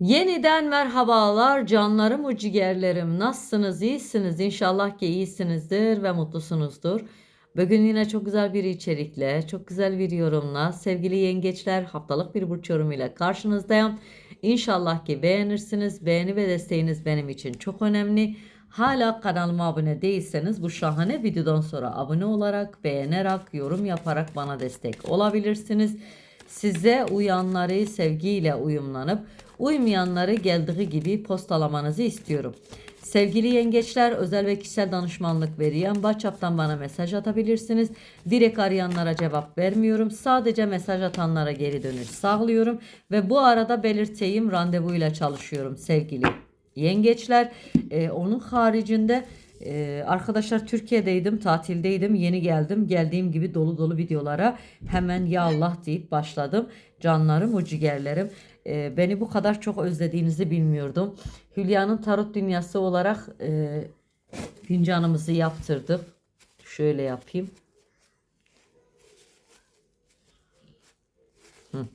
Yeniden merhabalar canlarım ciğerlerim. Nasılsınız? İyisiniz. İnşallah ki iyisinizdir ve mutlusunuzdur. Bugün yine çok güzel bir içerikle, çok güzel bir yorumla sevgili yengeçler haftalık bir burç yorumuyla karşınızdayım. İnşallah ki beğenirsiniz. Beğeni ve desteğiniz benim için çok önemli. Hala kanalıma abone değilseniz bu şahane videodan sonra abone olarak, beğenerek, yorum yaparak bana destek olabilirsiniz. Size uyanları sevgiyle uyumlanıp uymayanları geldiği gibi postalamanızı istiyorum. Sevgili yengeçler özel ve kişisel danışmanlık veriyen WhatsApp'tan bana mesaj atabilirsiniz. Direkt arayanlara cevap vermiyorum. Sadece mesaj atanlara geri dönüş sağlıyorum. Ve bu arada belirteyim randevuyla çalışıyorum sevgili yengeçler. Ee, onun haricinde ee, arkadaşlar Türkiye'deydim, tatildeydim, yeni geldim. Geldiğim gibi dolu dolu videolara hemen ya Allah deyip başladım. Canlarım, o ciğerlerim. Ee, beni bu kadar çok özlediğinizi bilmiyordum. Hülya'nın tarot dünyası olarak e, fincanımızı yaptırdık. Şöyle yapayım. Hı.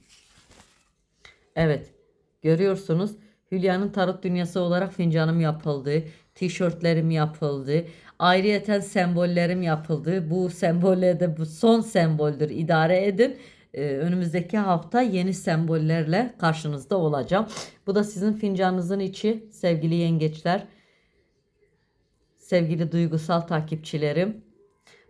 Evet, görüyorsunuz. Hülya'nın tarot dünyası olarak fincanım yapıldı. Tişörtlerim yapıldı. Ayrıyeten sembollerim yapıldı. Bu sembollerde bu son semboldür. İdare edin. Ee, önümüzdeki hafta yeni sembollerle karşınızda olacağım. Bu da sizin fincanınızın içi sevgili yengeçler. Sevgili duygusal takipçilerim.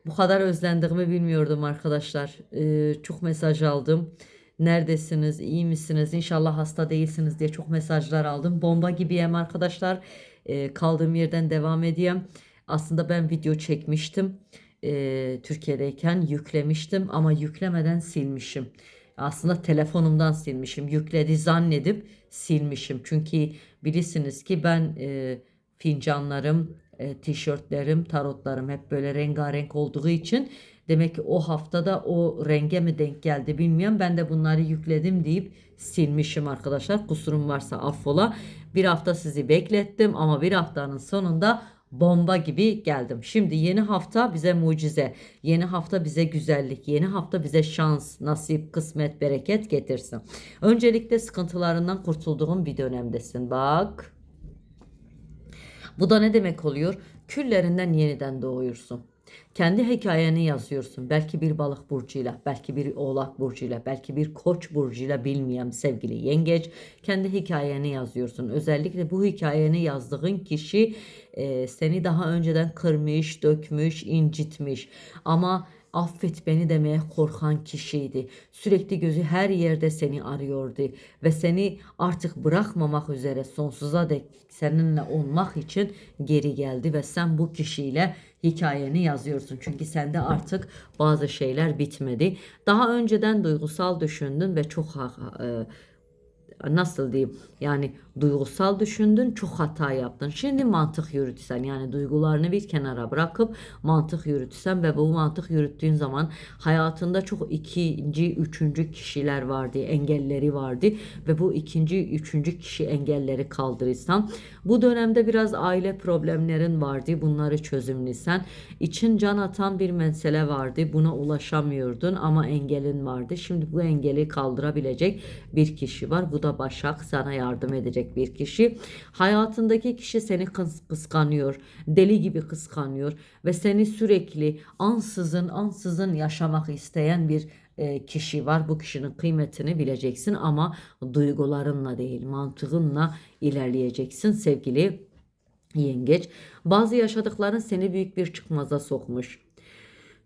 Bu kadar özlendiğimi bilmiyordum arkadaşlar. Ee, çok mesaj aldım. Neredesiniz? İyi misiniz? İnşallah hasta değilsiniz diye çok mesajlar aldım. Bomba gibiyim arkadaşlar. Ee, kaldığım yerden devam edeyim. Aslında ben video çekmiştim. Ee, Türkiye'deyken yüklemiştim ama yüklemeden silmişim. Aslında telefonumdan silmişim. Yükledi zannedip silmişim. Çünkü bilirsiniz ki ben e, fincanlarım, e, tişörtlerim, tarotlarım hep böyle rengarenk olduğu için demek ki o haftada o renge mi denk geldi bilmiyorum. Ben de bunları yükledim deyip silmişim arkadaşlar. Kusurum varsa affola. Bir hafta sizi beklettim ama bir haftanın sonunda bomba gibi geldim. Şimdi yeni hafta bize mucize, yeni hafta bize güzellik, yeni hafta bize şans, nasip, kısmet, bereket getirsin. Öncelikle sıkıntılarından kurtulduğun bir dönemdesin. Bak. Bu da ne demek oluyor? Küllerinden yeniden doğuyorsun. Kendi hikayeni yazıyorsun. Belki bir balık burcuyla, belki bir oğlak burcuyla, belki bir koç burcuyla bilmeyen sevgili yengeç. Kendi hikayeni yazıyorsun. Özellikle bu hikayeni yazdığın kişi e, seni daha önceden kırmış, dökmüş, incitmiş. Ama affet beni demeye korkan kişiydi. Sürekli gözü her yerde seni arıyordu ve seni artık bırakmamak üzere sonsuza dek seninle olmak için geri geldi ve sen bu kişiyle hikayeni yazıyorsun. Çünkü sende artık bazı şeyler bitmedi. Daha önceden duygusal düşündün ve çok e, nasıl diyeyim yani duygusal düşündün çok hata yaptın. Şimdi mantık yürütsen yani duygularını bir kenara bırakıp mantık yürütsen ve bu mantık yürüttüğün zaman hayatında çok ikinci, üçüncü kişiler vardı, engelleri vardı ve bu ikinci, üçüncü kişi engelleri kaldırırsan bu dönemde biraz aile problemlerin vardı. Bunları çözümlesen için can atan bir mesele vardı. Buna ulaşamıyordun ama engelin vardı. Şimdi bu engeli kaldırabilecek bir kişi var. Bu da Başak sana yardım edecek bir kişi. Hayatındaki kişi seni kıs kıskanıyor. Deli gibi kıskanıyor ve seni sürekli ansızın ansızın yaşamak isteyen bir kişi var. Bu kişinin kıymetini bileceksin ama duygularınla değil, mantığınla ilerleyeceksin sevgili yengeç. Bazı yaşadıkların seni büyük bir çıkmaza sokmuş.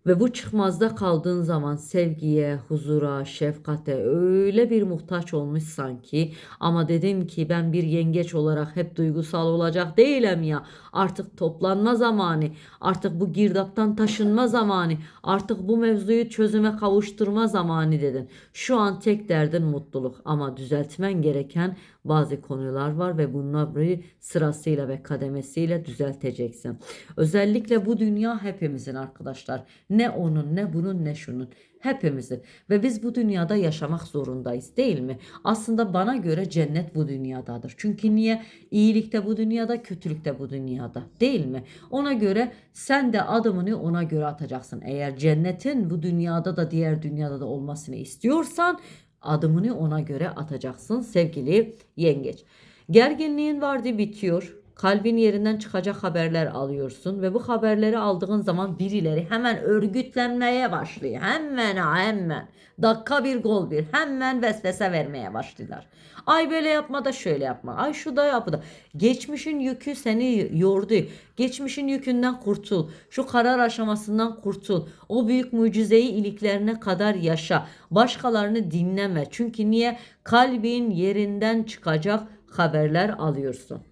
Ve bu çıkmazda kaldığın zaman sevgiye, huzura, şefkate öyle bir muhtaç olmuş sanki. Ama dedim ki ben bir yengeç olarak hep duygusal olacak değilim ya. Artık toplanma zamanı, artık bu girdaptan taşınma zamanı, artık bu mevzuyu çözüme kavuşturma zamanı dedin. Şu an tek derdin mutluluk ama düzeltmen gereken bazı konular var ve bunları sırasıyla ve kademesiyle düzelteceksin. Özellikle bu dünya hepimizin arkadaşlar. Ne onun ne bunun ne şunun. Hepimizin ve biz bu dünyada yaşamak zorundayız değil mi? Aslında bana göre cennet bu dünyadadır. Çünkü niye? İyilikte bu dünyada, kötülükte bu dünyada değil mi? Ona göre sen de adımını ona göre atacaksın. Eğer cennetin bu dünyada da diğer dünyada da olmasını istiyorsan Adımını ona göre atacaksın sevgili yengeç. Gerginliğin vardı bitiyor. Kalbin yerinden çıkacak haberler alıyorsun ve bu haberleri aldığın zaman birileri hemen örgütlenmeye başlıyor. Hemen hemen. Dakika bir gol bir. Hemen vesvese vermeye başlıyorlar. Ay böyle yapma da şöyle yapma. Ay şu da yap da. Geçmişin yükü seni yordu. Geçmişin yükünden kurtul. Şu karar aşamasından kurtul. O büyük mucizeyi iliklerine kadar yaşa. Başkalarını dinleme. Çünkü niye? Kalbin yerinden çıkacak haberler alıyorsun.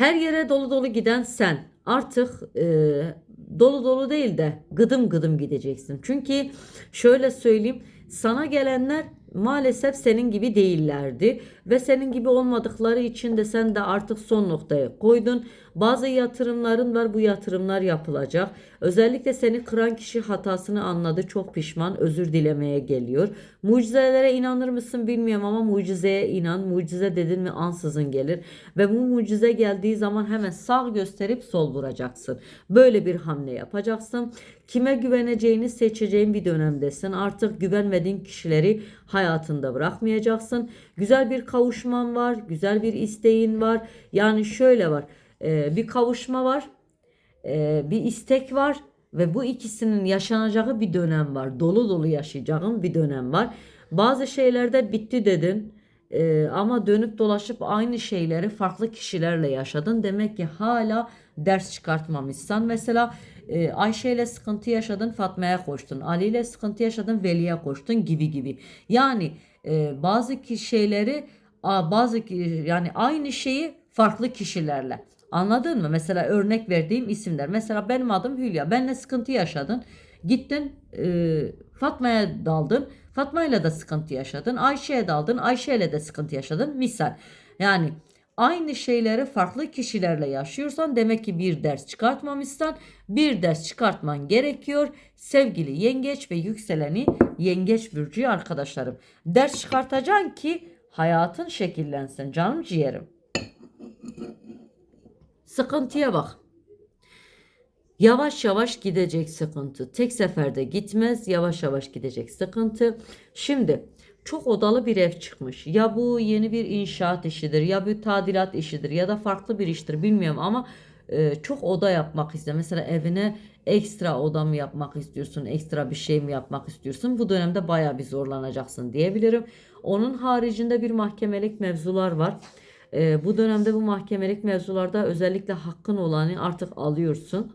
Her yere dolu dolu giden sen artık e, dolu dolu değil de gıdım gıdım gideceksin. Çünkü şöyle söyleyeyim sana gelenler maalesef senin gibi değillerdi ve senin gibi olmadıkları için de sen de artık son noktaya koydun. Bazı yatırımların var bu yatırımlar yapılacak. Özellikle seni kıran kişi hatasını anladı çok pişman özür dilemeye geliyor. Mucizelere inanır mısın bilmiyorum ama mucizeye inan. Mucize dedin mi ansızın gelir ve bu mucize geldiği zaman hemen sağ gösterip sol vuracaksın. Böyle bir hamle yapacaksın. Kime güveneceğini seçeceğin bir dönemdesin. Artık güvenmediğin kişileri hayatında bırakmayacaksın. Güzel bir kavuşman var, güzel bir isteğin var. Yani şöyle var. e, bir kavuşma var, e, bir istek var ve bu ikisinin yaşanacağı bir dönem var. Dolu dolu yaşayacağın bir dönem var. Bazı şeylerde bitti dedin. e, ama dönüp dolaşıp aynı şeyleri farklı kişilerle yaşadın. Demek ki hala ders çıkartmamışsan. Mesela e, Ayşe ile sıkıntı yaşadın Fatma'ya koştun. Ali ile sıkıntı yaşadın Veli'ye koştun gibi gibi. Yani e, bazı şeyleri bazı yani aynı şeyi farklı kişilerle. Anladın mı? Mesela örnek verdiğim isimler. Mesela benim adım Hülya. Benle sıkıntı yaşadın. Gittin e, Fatma'ya daldın. Fatma ile de sıkıntı yaşadın. Ayşe'ye daldın. Ayşe ile de sıkıntı yaşadın. Misal. Yani aynı şeyleri farklı kişilerle yaşıyorsan demek ki bir ders çıkartmamışsan bir ders çıkartman gerekiyor. Sevgili yengeç ve yükseleni yengeç burcu arkadaşlarım. Ders çıkartacaksın ki hayatın şekillensin canım ciğerim. Sıkıntıya bak. Yavaş yavaş gidecek sıkıntı. Tek seferde gitmez. Yavaş yavaş gidecek sıkıntı. Şimdi çok odalı bir ev çıkmış. Ya bu yeni bir inşaat işidir ya bir tadilat işidir ya da farklı bir iştir bilmiyorum ama e, çok oda yapmak istiyor. Mesela evine ekstra oda mı yapmak istiyorsun? Ekstra bir şey mi yapmak istiyorsun? Bu dönemde baya bir zorlanacaksın diyebilirim. Onun haricinde bir mahkemelik mevzular var. E, bu dönemde bu mahkemelik mevzularda özellikle hakkın olanı artık alıyorsun.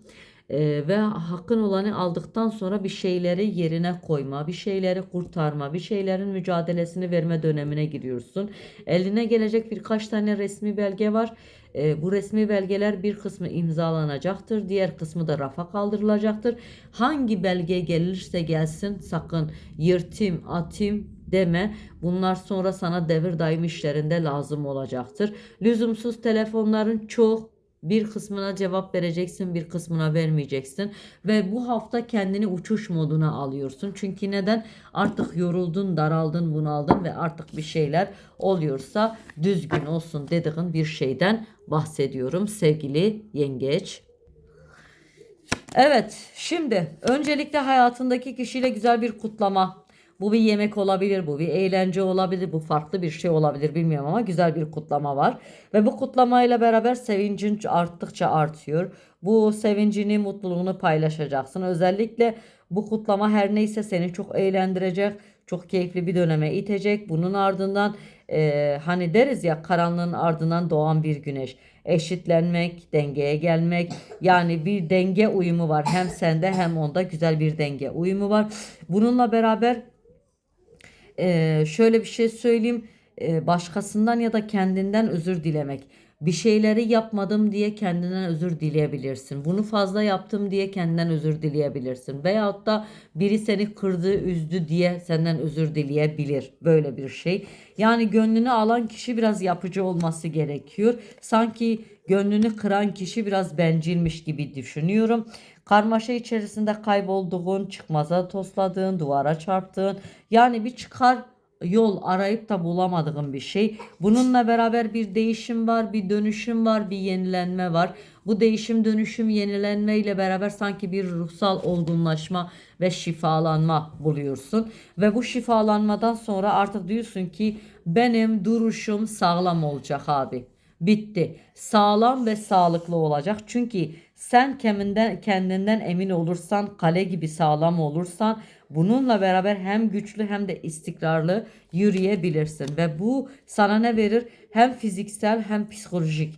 E, ve hakkın olanı aldıktan sonra bir şeyleri yerine koyma, bir şeyleri kurtarma, bir şeylerin mücadelesini verme dönemine giriyorsun. Eline gelecek birkaç tane resmi belge var. E, bu resmi belgeler bir kısmı imzalanacaktır, diğer kısmı da rafa kaldırılacaktır. Hangi belge gelirse gelsin sakın yırtayım, atayım deme. Bunlar sonra sana devir daim işlerinde lazım olacaktır. Lüzumsuz telefonların çok bir kısmına cevap vereceksin, bir kısmına vermeyeceksin ve bu hafta kendini uçuş moduna alıyorsun. Çünkü neden? Artık yoruldun, daraldın, bunaldın ve artık bir şeyler oluyorsa düzgün olsun dediğin bir şeyden bahsediyorum sevgili yengeç. Evet, şimdi öncelikle hayatındaki kişiyle güzel bir kutlama. Bu bir yemek olabilir, bu bir eğlence olabilir, bu farklı bir şey olabilir bilmiyorum ama güzel bir kutlama var. Ve bu kutlamayla beraber sevincin arttıkça artıyor. Bu sevincini, mutluluğunu paylaşacaksın. Özellikle bu kutlama her neyse seni çok eğlendirecek, çok keyifli bir döneme itecek. Bunun ardından eee, hani deriz ya karanlığın ardından doğan bir güneş. Eşitlenmek, dengeye gelmek yani bir denge uyumu var. Hem sende hem onda güzel bir denge uyumu var. Bununla beraber ee, şöyle bir şey söyleyeyim. Ee, başkasından ya da kendinden özür dilemek. Bir şeyleri yapmadım diye kendinden özür dileyebilirsin. Bunu fazla yaptım diye kendinden özür dileyebilirsin. Veyahut da biri seni kırdı, üzdü diye senden özür dileyebilir. Böyle bir şey. Yani gönlünü alan kişi biraz yapıcı olması gerekiyor. Sanki gönlünü kıran kişi biraz bencilmiş gibi düşünüyorum. Karmaşa içerisinde kaybolduğun, çıkmaza tosladığın, duvara çarptığın yani bir çıkar yol arayıp da bulamadığın bir şey. Bununla beraber bir değişim var, bir dönüşüm var, bir yenilenme var. Bu değişim, dönüşüm, yenilenme ile beraber sanki bir ruhsal olgunlaşma ve şifalanma buluyorsun. Ve bu şifalanmadan sonra artık diyorsun ki benim duruşum sağlam olacak abi. Bitti. Sağlam ve sağlıklı olacak. Çünkü sen kendinden, kendinden emin olursan, kale gibi sağlam olursan bununla beraber hem güçlü hem de istikrarlı yürüyebilirsin. Ve bu sana ne verir? Hem fiziksel hem psikolojik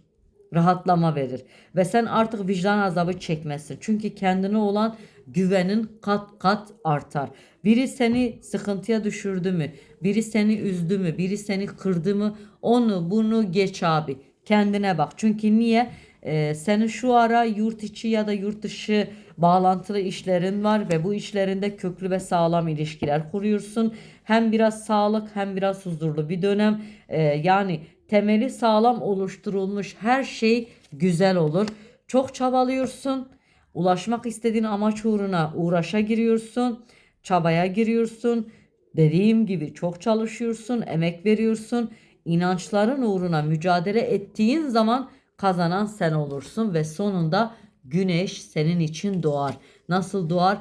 rahatlama verir. Ve sen artık vicdan azabı çekmezsin. Çünkü kendine olan güvenin kat kat artar. Biri seni sıkıntıya düşürdü mü? Biri seni üzdü mü? Biri seni kırdı mı? Onu bunu geç abi. Kendine bak. Çünkü niye? Ee, senin şu ara yurt içi ya da yurt dışı bağlantılı işlerin var ve bu işlerinde köklü ve sağlam ilişkiler kuruyorsun. Hem biraz sağlık hem biraz huzurlu bir dönem. Ee, yani temeli sağlam oluşturulmuş her şey güzel olur. Çok çabalıyorsun. Ulaşmak istediğin amaç uğruna uğraşa giriyorsun. Çabaya giriyorsun. Dediğim gibi çok çalışıyorsun, emek veriyorsun. İnançların uğruna mücadele ettiğin zaman kazanan sen olursun ve sonunda güneş senin için doğar. Nasıl doğar?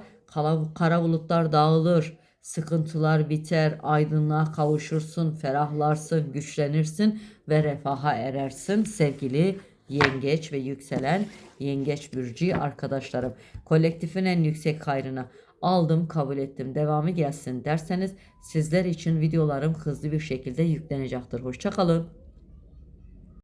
Kara bulutlar dağılır, sıkıntılar biter, aydınlığa kavuşursun, ferahlarsın, güçlenirsin ve refaha erersin sevgili yengeç ve yükselen yengeç bürcü arkadaşlarım. Kolektifin en yüksek hayrına aldım kabul ettim devamı gelsin derseniz sizler için videolarım hızlı bir şekilde yüklenecektir. Hoşçakalın.